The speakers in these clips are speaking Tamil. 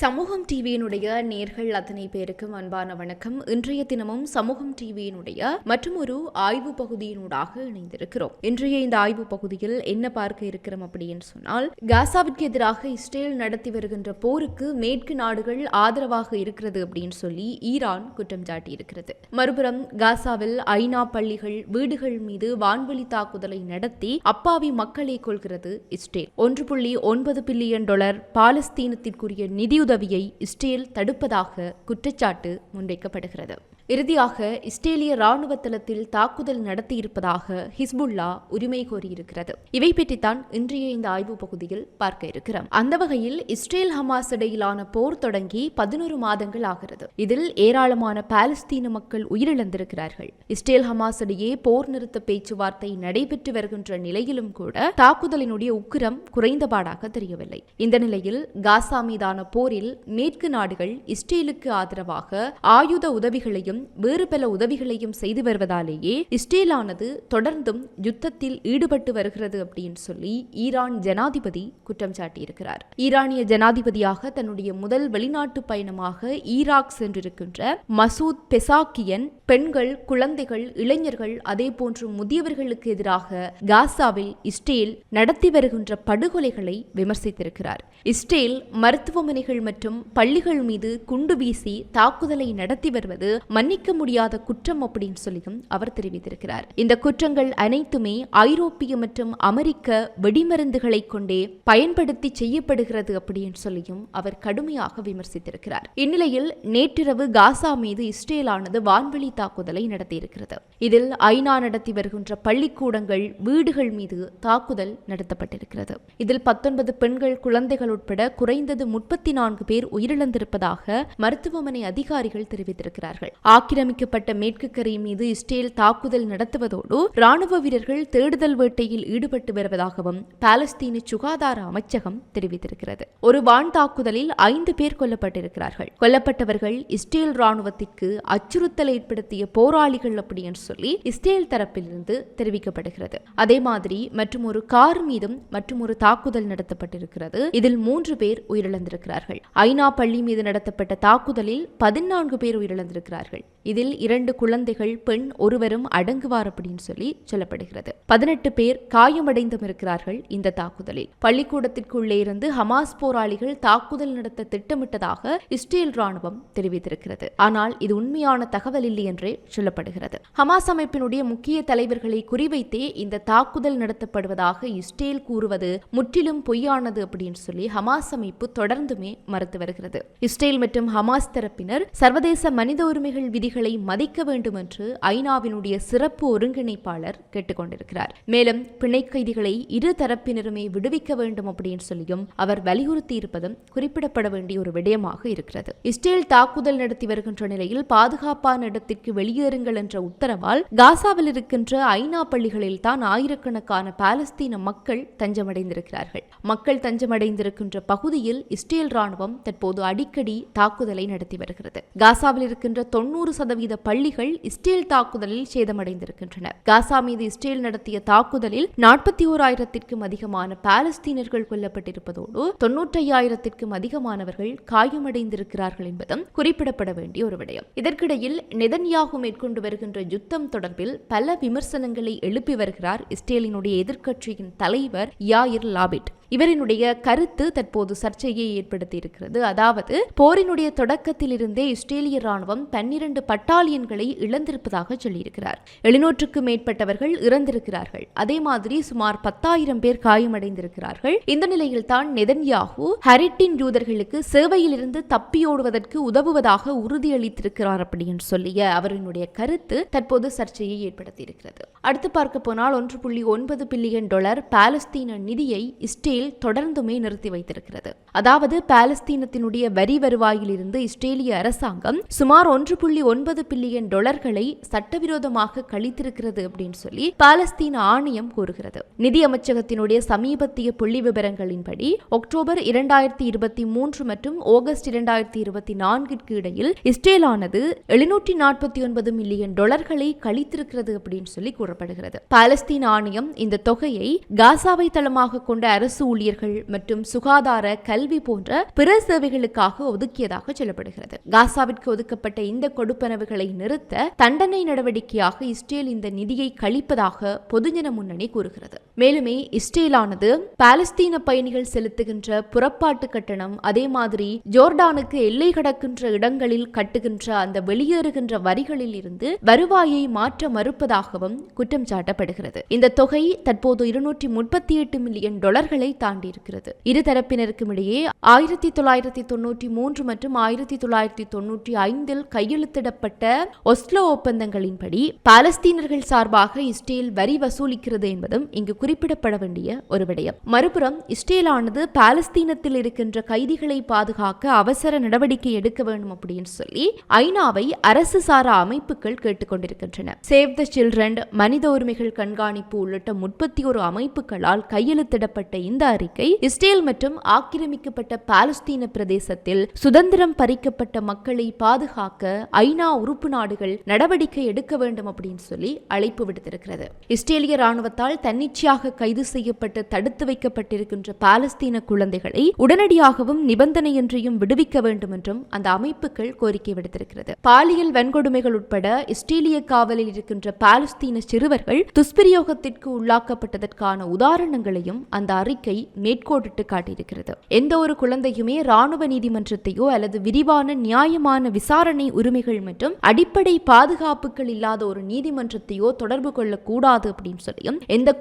சமூகம் டிவியினுடைய நேர்கள் அத்தனை பேருக்கும் அன்பான வணக்கம். இன்றைய தினமும் சமூகம் டிவியினுடைய மற்றும் ஒரு ஆய்வு பகுதியினூடாக இணைந்திருக்கிறோம். இன்றைய இந்த ஆய்வு பகுதியில் என்ன பார்க்க இருக்கிறோம் அப்படின்னு சொன்னால் காசாவிற்கு எதிராக இஸ்ரேல் நடத்தி வருகின்ற போருக்கு மேற்கு நாடுகள் ஆதரவாக இருக்கிறது அப்படின்னு சொல்லி ஈரான் குற்றம் சாட்டியிருக்கிறது. மறுபுறம் காசாவில் ஐநா பள்ளிகள் வீடுகள் மீது வான்வெளி தாக்குதலை நடத்தி அப்பாவி மக்களை கொள்கிறது இஸ்ரேல். ஒன்று புள்ளி ஒன்பது பில்லியன் டாலர் பாலஸ்தீனத்திற்குரிய நிதியுதவியை இஸ்ரேல் தடுப்பதாக குற்றச்சாட்டு முன்வைக்கப்படுகிறது. இறுதியாக இஸ்ரேலிய ராணுவ தளத்தில் தாக்குதல் நடத்தியிருப்பதாக ஹிஸ்புல்லா உரிமை கோரியிருக்கிறது. இவை பற்றித்தான் இன்றைய இந்த ஆய்வு பகுதியில் பார்க்க இருக்கிறோம். அந்த வகையில் இஸ்ரேல் ஹமாஸ் இடையிலான போர் தொடங்கி பதினோரு மாதங்கள் ஆகிறது. இதில் ஏராளமான பாலஸ்தீன மக்கள் உயிரிழந்திருக்கிறார்கள். இஸ்ரேல் ஹமாஸ் இடையே போர் நிறுத்த பேச்சுவார்த்தை நடைபெற்று வருகின்ற நிலையிலும் கூட தாக்குதலினுடைய உக்கிரம் குறைந்தபாடாக தெரியவில்லை. இந்த நிலையில் காசா மீதான போரில் மேற்கு நாடுகள் இஸ்ரேலுக்கு ஆதரவாக ஆயுத உதவிகளையும் மற்றும் வேறு பல உதவிகளையும் செய்து வருவதாலேயே இஸ்ரேலானது தொடர்ந்தும் யுத்தத்தில் ஈடுபட்டு வருகிறது அப்படின்னு சொல்லி ஈரான் ஜனாதிபதி குற்றம் சாட்டியிருக்கிறார். ஈரானிய ஜனாதிபதியாக தன்னுடைய முதல் வெளிநாட்டு பயணமாக ஈராக் சென்றிருக்கின்ற மசூத் பெசாக்கியன் பெண்கள் குழந்தைகள் இளைஞர்கள் அதே போன்று முதியவர்களுக்கு எதிராக காசாவில் இஸ்ரேல் நடத்தி வருகின்ற படுகொலைகளை விமர்சித்திருக்கிறார். இஸ்ரேல் மருத்துவமனைகள் மற்றும் பள்ளிகள் மீது குண்டு வீசி தாக்குதலை நடத்தி வருவது மன்னிக்க முடியாத குற்றம் அப்படின்னு சொல்லியும் அவர் தெரிவித்திருக்கிறார். இந்த குற்றங்கள் அனைத்துமே ஐரோப்பிய மற்றும் அமெரிக்க வெடிமருந்துகளை கொண்டே பயன்படுத்தி செய்யப்படுகிறது அப்படின்னு சொல்லியும் அவர் கடுமையாக விமர்சித்திருக்கிறார். இந்நிலையில் நேற்றிரவு காசா மீது இஸ்ரேலானது வான்வெளி தாக்குதலை நடத்தியிருக்கிறது. இதில் ஐநா நடத்தி வருகின்ற பள்ளிக்கூடங்கள் வீடுகள் மீது தாக்குதல் நடத்தப்பட்டிருக்கிறது. இதில் பத்தொன்பது பெண்கள் குழந்தைகள் உட்பட குறைந்தது முப்பத்தி நான்கு பேர் உயிரிழந்திருப்பதாக மருத்துவமனை அதிகாரிகள் தெரிவித்திருக்கிறார்கள். ஆக்கிரமிக்கப்பட்ட மேற்கு கரை மீது இஸ்ரேல் தாக்குதல் நடத்துவதோடு ராணுவ வீரர்கள் தேடுதல் வேட்டையில் ஈடுபட்டு வருவதாகவும் பாலஸ்தீன சுகாதார அமைச்சகம் தெரிவித்திருக்கிறது. ஒரு வான் தாக்குதலில் ஐந்து பேர் கொல்லப்பட்டிருக்கிறார்கள். கொல்லப்பட்டவர்கள் இஸ்ரேல் ராணுவத்திற்கு அச்சுறுத்தல் ஏற்படுத்திய போராளிகள் அப்படி என்று சொல்லி இஸ்ரேல் தரப்பிலிருந்து தெரிவிக்கப்படுகிறது. அதே மாதிரி மற்றும் ஒரு கார் மீதும் மற்றும் ஒரு தாக்குதல் நடத்தப்பட்டிருக்கிறது. இதில் மூன்று பேர் உயிரிழந்திருக்கிறார்கள். ஐநா பள்ளி மீது நடத்தப்பட்ட தாக்குதலில் பதினான்கு பேர் உயிரிழந்திருக்கிறார்கள். thing. இதில் இரண்டு குழந்தைகள் பெண் ஒருவரும் அடங்குவார் அப்படின்னு சொல்லி சொல்லப்படுகிறது. பதினெட்டு பேர் காயமடைந்தும் இருக்கிறார்கள் இந்த தாக்குதலில். பள்ளிக்கூடத்திற்குள்ளே இருந்து ஹமாஸ் போராளிகள் தாக்குதல் நடத்த திட்டமிட்டதாக இஸ்ரேல் ராணுவம் தெரிவித்திருக்கிறது. ஆனால் இது உண்மையான தகவல் இல்லை என்றே சொல்லப்படுகிறது. ஹமாஸ் அமைப்பினுடைய முக்கிய தலைவர்களை குறிவைத்தே இந்த தாக்குதல் நடத்தப்படுவதாக இஸ்ரேல் கூறுவது முற்றிலும் பொய்யானது அப்படின்னு சொல்லி ஹமாஸ் அமைப்பு தொடர்ந்துமே மறுத்து வருகிறது. இஸ்ரேல் மற்றும் ஹமாஸ் தரப்பினர் சர்வதேச மனித உரிமைகள் விதிகள் மதிக்க வேண்டும் என்று ஐநாவினுடைய சிறப்பு ஒருங்கிணைப்பாளர் கேட்டுக்கொண்டிருக்கிறார். மேலும் பிணை கைதிகளை இரு தரப்பினருமே விடுவிக்க வேண்டும் அப்படின்னு சொல்லியும் அவர் வலியுறுத்தி இருப்பதும் குறிப்பிடப்பட வேண்டிய ஒரு விடயமாக இருக்கிறது. இஸ்ரேல் தாக்குதல் நடத்தி வருகின்ற நிலையில் பாதுகாப்பான இடத்திற்கு வெளியேறுங்கள் என்ற உத்தரவால் காசாவில் இருக்கின்ற ஐநா பள்ளிகளில் தான் ஆயிரக்கணக்கான பாலஸ்தீன மக்கள் தஞ்சமடைந்திருக்கிறார்கள். மக்கள் தஞ்சமடைந்திருக்கின்ற பகுதியில் இஸ்ரேல் ராணுவம் தற்போது அடிக்கடி தாக்குதலை நடத்தி வருகிறது. காசாவில் இருக்கின்ற தொன்னூறு சதவீத பள்ளிகள் இஸ்ரேல் தாக்குதலில் சேதமடைந்திருக்கின்றன. காசா மீது இஸ்ரேல் நடத்திய தாக்குதலில் நாற்பத்தி ஓராயிரத்திற்கும் அதிகமான பாலஸ்தீனர்கள் கொல்லப்பட்டிருப்பதோடு தொன்னூற்றையாயிரத்திற்கும் அதிகமானவர்கள் காயமடைந்திருக்கிறார்கள் என்பதும் குறிப்பிடப்பட வேண்டிய ஒரு விடயம். இதற்கிடையில் நெதன்யாகு மேற்கொண்டு வருகின்ற யுத்தம் தொடர்பில் பல விமர்சனங்களை எழுப்பி வருகிறார் இஸ்ரேலினுடைய எதிர்க்கட்சியின் தலைவர் யாயிர் லாபிட். இவரினுடைய கருத்து தற்போது சர்ச்சையை ஏற்படுத்தி இருக்கிறது அதாவது போரினுடைய தொடக்கத்தில் இருந்தே இஸ்ரேலிய ராணுவம் பன்னிரண்டு பட்டாலியன்களை இழந்திருப்பதாக சொல்லியிருக்கிறார். எழுநூற்றுக்கும் மேற்பட்டவர்கள் இறந்திருக்கிறார்கள். அதே மாதிரி சுமார் பத்தாயிரம் பேர் காயமடைந்திருக்கிறார்கள். இந்த நிலையில் தான் நெதன்யாகு ஹரிட்டின் யூதர்களுக்கு சேவையிலிருந்து தப்பியோடுவதற்கு உதவுவதாக உறுதியளித்திருக்கிறார் அப்படின்னு சொல்லிய அவரினுடைய கருத்து தற்போது சர்ச்சையை ஏற்படுத்தியிருக்கிறது. அடுத்து பார்க்க போனால் ஒன்று புள்ளி ஒன்பது பில்லியன் டாலர் பாலஸ்தீன நிதியை இஸ்ரேல் தொடர்ந்துமே நிறுத்தி வைத்திருக்கிறது. அதாவது பாலஸ்தீனத்தினுடைய வரி வருவாயிலிருந்து இஸ்ரேலிய அரசாங்கம் சுமார் ஒன்று புள்ளி ஒன்பது பில்லியன் டாலர்களை சட்டவிரோதமாக கழித்திருக்கிறது அப்படின்னு சொல்லி பாலஸ்தீன ஆணையம் கூறுகிறது. நிதி அமைச்சகத்தினுடைய சமீபத்திய புள்ளி விவரங்களின்படி அக்டோபர் இரண்டாயிரத்தி இருபத்தி மூன்று மற்றும் ஆகஸ்ட் இரண்டாயிரத்தி இருபத்தி நான்கிற்கு இடையில் இஸ்ரேலானது எழுநூற்றி நாற்பத்தி ஒன்பது மில்லியன் டாலர்களை கழித்திருக்கிறது அப்படின்னு சொல்லி கூறப்படுகிறது. பாலஸ்தீன ஆணையம் இந்த தொகையை காசாவை தளமாக கொண்ட அரசு ஊழியர்கள் மற்றும் சுகாதார கல்வி போன்ற பிற சேவைகளுக்காக ஒதுக்கியதாக சொல்லப்படுகிறது. காசாவிற்கு ஒதுக்கப்பட்ட இந்த கொடுப்பனவுகளை நிறுத்த தண்டனை நடவடிக்கையாக இஸ்ரேல் இந்த நிதியை கழிப்பதாக பொதுஜன முன்னணி கூறுகிறது. மேலுமே இஸ்ரேலானது பாலஸ்தீன பயணிகள் செலுத்துகின்ற புறப்பாட்டு கட்டணம் அதே மாதிரி ஜோர்டானுக்கு எல்லை கடக்கின்ற இடங்களில் கட்டுகின்ற அந்த வெளியேறுகின்ற வரிகளில் இருந்து வருவாயை மாற்ற மறுப்பதாகவும் குற்றம் சாட்டப்படுகிறது. இந்த தொகை தற்போது இருநூற்றி முப்பத்தி எட்டு மில்லியன் டாலர்களை தாண்டியிருக்கிறது. இருதரப்பினருக்கும் இடையே ஆயிரத்தி தொள்ளாயிரத்தி தொன்னூற்றி மூன்று மற்றும் ஆயிரத்தி தொள்ளாயிரத்தி தொன்னூற்றி ஐந்தில் கையெழுத்திடப்பட்ட ஒஸ்லோ ஒப்பந்தங்களின்படி பாலஸ்தீனர்கள் சார்பாக இஸ்ரேல் வரி வசூலிக்கிறது என்பதும் இங்கு குறிப்பிடப்பட வேண்டிய ஒரு விடயம். மறுபுறம் இஸ்ரேலானது பாலஸ்தீனத்தில் இருக்கின்ற கைதிகளை பாதுகாக்க அவசர நடவடிக்கை எடுக்க வேண்டும் அப்படின்னு சொல்லி ஐநாவை அரசு சாரா அமைப்புகள் கேட்டுக்கொண்டிருக்கின்றன சேவ் த சில்ட்ரன் மனித உரிமைகள் கண்காணிப்பு உள்ளிட்ட முப்பத்தி ஒரு அமைப்புகளால் கையெழுத்திடப்பட்ட இந்த அறிக்கை இஸ்ரேல் மற்றும் ஆக்கிரமிக்கப்பட்ட பாலஸ்தீன பிரதேசத்தில் சுதந்திரம் பறிக்கப்பட்ட மக்களை பாதுகாக்க ஐநா உறுப்பு நாடுகள் நடவடிக்கை எடுக்க வேண்டும் அப்படின்னு சொல்லி அழைப்பு விடுத்திருக்கிறது. இஸ்ரேலிய ராணுவத்தால் தன்னிச்சையாக கைது செய்யப்பட்டு தடுத்து வைக்கப்பட்டிருக்கின்ற பாலஸ்தீன குழந்தைகளை உடனடியாகவும் நிபந்தனையின்றியும் விடுவிக்க வேண்டும் என்றும் அந்த அமைப்புகள் கோரிக்கை விடுத்திருக்கிறது. பாலியல் வன்கொடுமைகள் உட்பட இஸ்ரேலிய காவலில் இருக்கின்ற பாலஸ்தீன சிறுவர்கள் துஷ்பிரயோகத்திற்கு உள்ளாக்கப்பட்டதற்கான உதாரணங்களையும் அந்த அறிக்கை மேற்கோடிட்டு காட்டியிருக்கிறது. எந்த ஒரு குழந்தையுமே ராணுவ நீதிமன்றத்தையோ அல்லது விரிவான நியாயமான விசாரணை உரிமைகள் மற்றும் அடிப்படை பாதுகாப்புகள் இல்லாத ஒரு நீதிமன்றத்தையோ தொடர்பு கொள்ளக்கூடாது அப்படின்னு சொல்லியும் எந்த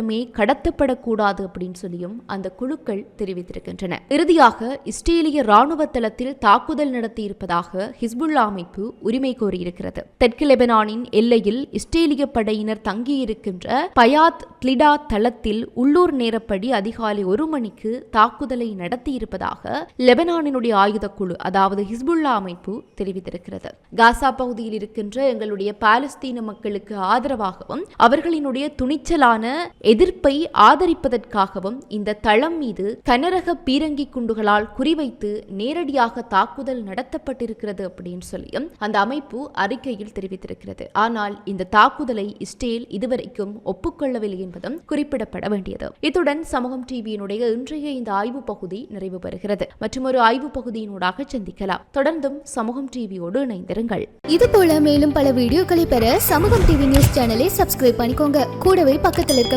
குழுக்களுமே கடத்தப்படக்கூடாது அப்படின்னு சொல்லியும் அந்த குழுக்கள் தெரிவித்திருக்கின்றன. இறுதியாக இஸ்ரேலிய ராணுவ தளத்தில் தாக்குதல் நடத்தியிருப்பதாக ஹிஸ்புல்லா அமைப்பு உரிமை கோரியிருக்கிறது. தெற்கு லெபனானின் எல்லையில் இஸ்ரேலிய படையினர் தங்கியிருக்கின்ற பயாத் கிளிடா தளத்தில் உள்ளூர் நேரப்படி அதிகாலை ஒரு மணிக்கு தாக்குதலை நடத்தியிருப்பதாக லெபனானினுடைய ஆயுதக்குழு அதாவது ஹிஸ்புல்லா அமைப்பு தெரிவித்திருக்கிறது. காசா பகுதியில் இருக்கின்ற எங்களுடைய பாலஸ்தீன மக்களுக்கு ஆதரவாகவும் அவர்களினுடைய துணிச்சலான எதிர்ப்பை ஆதரிப்பதற்காகவும் இந்த தளம் மீது கனரக பீரங்கி குண்டுகளால் குறிவைத்து நேரடியாக தாக்குதல் நடத்தப்பட்டிருக்கிறது அப்படின்னு சொல்லியும் அந்த அமைப்பு அறிக்கையில் தெரிவித்திருக்கிறது. ஆனால் இந்த தாக்குதலை இஸ்ரேல் இதுவரைக்கும் ஒப்புக்கொள்ளவில்லை என்பதும் குறிப்பிடப்பட வேண்டியது. இத்துடன் சமூகம் டிவியினுடைய இன்றைய இந்த ஆய்வு பகுதி நிறைவு பெறுகிறது. மற்றும் ஒரு ஆய்வு பகுதியினூடாக சந்திக்கலாம். தொடர்ந்தும் சமூகம் டிவியோடு இணைந்திருங்கள். இது போல மேலும் பல வீடியோக்களை பெற சமூகம் டிவி நியூஸ் சேனலை சப்ஸ்கிரைப் பண்ணிக்கோங்க. கூடவே பக்கத்தில் இருக்க